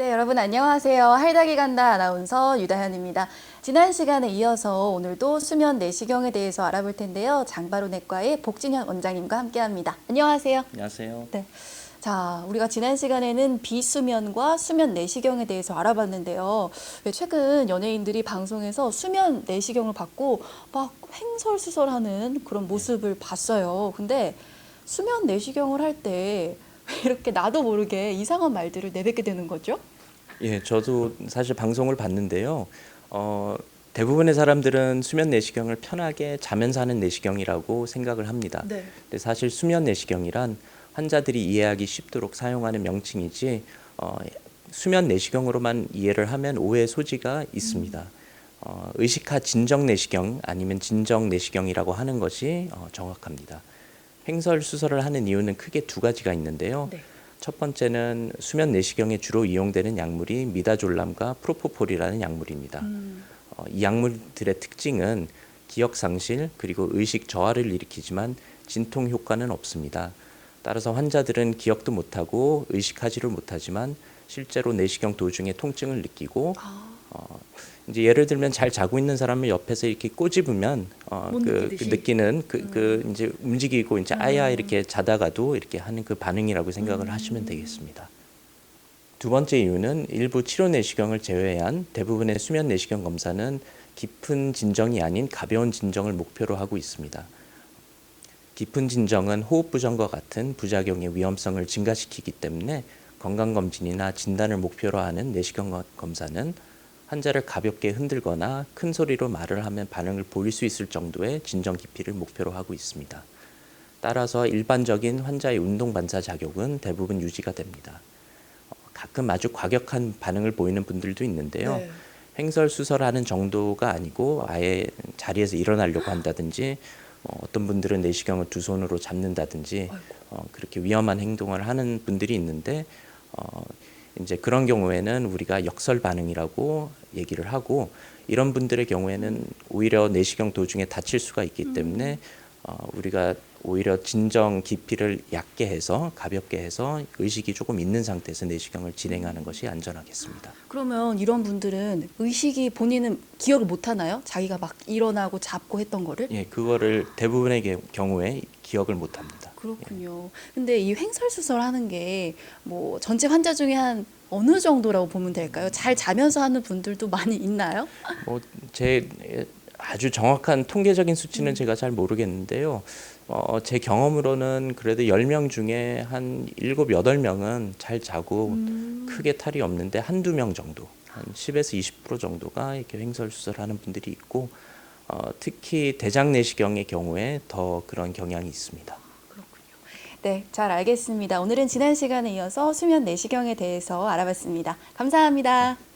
네, 여러분 안녕하세요. 할다기 간다 아나운서 유다현입니다. 지난 시간에 이어서 오늘도 수면 내시경에 대해서 알아볼 텐데요. 장바로 내과의 복진현 원장님과 함께합니다. 안녕하세요. 안녕하세요. 네. 자, 우리가 지난 시간에는 비수면과 수면 내시경에 대해서 알아봤는데요. 왜 최근 연예인들이 방송에서 수면 내시경을 받고 막 횡설수설하는 그런 모습을 봤어요. 근데 수면 내시경을 할때왜 이렇게 나도 모르게 이상한 말들을 내뱉게 되는 거죠? 예, 저도 사실 방송을 봤는데요. 어, 대부분의 사람들은 수면 내시경을 편하게 자면서 하는 내시경이라고 생각을 합니다. 네. 근데 사실 수면 내시경이란 환자들이 이해하기 쉽도록 사용하는 명칭이지 어, 수면 내시경으로만 이해를 하면 오해 소지가 있습니다. 어, 의식하 진정 내시경 아니면 진정 내시경이라고 하는 것이 어, 정확합니다. 횡설 수설을 하는 이유는 크게 두 가지가 있는데요. 네. 첫 번째는 수면 내시경에 주로 이용되는 약물이 미다졸람과 프로포폴이라는 약물입니다. 음, 어, 이 약물들의 특징은 기억 상실 그리고 의식 저하를 일으키지만 진통 효과는 없습니다. 따라서 환자들은 기억도 못하고 의식하지를 못하지만 실제로 내시경 도중에 통증을 느끼고 아, 어, 이제 예를 들면 잘 자고 있는 사람을 옆에서 이렇게 꼬집으면 어, 못 그? 음. 그 느끼는 그, 그 이제 움직이고 이제 아야 이렇게 자다가도 이렇게 하는 그 반응이라고 생각을 음. 하시면 되겠습니다. 두 번째 이유는 일부 치료 내시경을 제외한 대부분의 수면 내시경 검사는 깊은 진정이 아닌 가벼운 진정을 목표로 하고 있습니다. 깊은 진정은 호흡 부정과 같은 부작용의 위험성을 증가시키기 때문에 건강검진이나 진단을 목표로 하는 내시경 검- 검사는 환자를 가볍게 흔들거나 큰 소리로 말을 하면 반응을 보일 수 있을 정도의 진정 깊이를 목표로 하고 있습니다. 따라서 일반적인 환자의 운동 반사 작용은 대부분 유지가 됩니다. 어, 가끔 아주 과격한 반응을 보이는 분들도 있는데요. 네. 횡설수설하는 정도가 아니고 아예 자리에서 일어나려고 한다든지 어, 어떤 분들은 내시경을 두 손으로 잡는다든지. 어, 그렇게 위험한 행동을 하는 분들이 있는데 어, 이제 그런 경우에는 우리가 역설 반응이라고 얘기를 하고 이런 분들의 경우에는 오히려 내시경 도중에 다칠 수가 있기 때문에 어, 우리가 오히려 진정 깊이를 얕게 해서 가볍게 해서 의식이 조금 있는 상태에서 내시경을 진행하는 것이 안전하겠습니다. 그러면 이런 분들은 의식이 본인은 기억을 못 하나요? 자기가 막 일어나고 잡고 했던 거를? 예, 그거를 대부분의 게- 경우에 기억을 못 합니다. 그렇군요. 근데 이 횡설수설 하는 게 뭐 전체 환자 중에 한 어느 정도라고 보면 될까요? 잘 자면서 하는 분들도 많이 있나요? 뭐 제 아주 정확한 통계적인 수치는 제가 잘 모르겠는데요. 어, 제 경험으로는 그래도 10명 중에 한 7, 8명은 잘 자고 음. 크게 탈이 없는데 한두 명 정도, 한 10에서 20% 정도가 이렇게 횡설수설하는 분들이 있고 어, 특히 대장 내시경의 경우에 더 그런 경향이 있습니다. 그렇군요. 네, 잘 알겠습니다. 오늘은 지난 시간에 이어서 수면 내시경에 대해서 알아봤습니다. 감사합니다.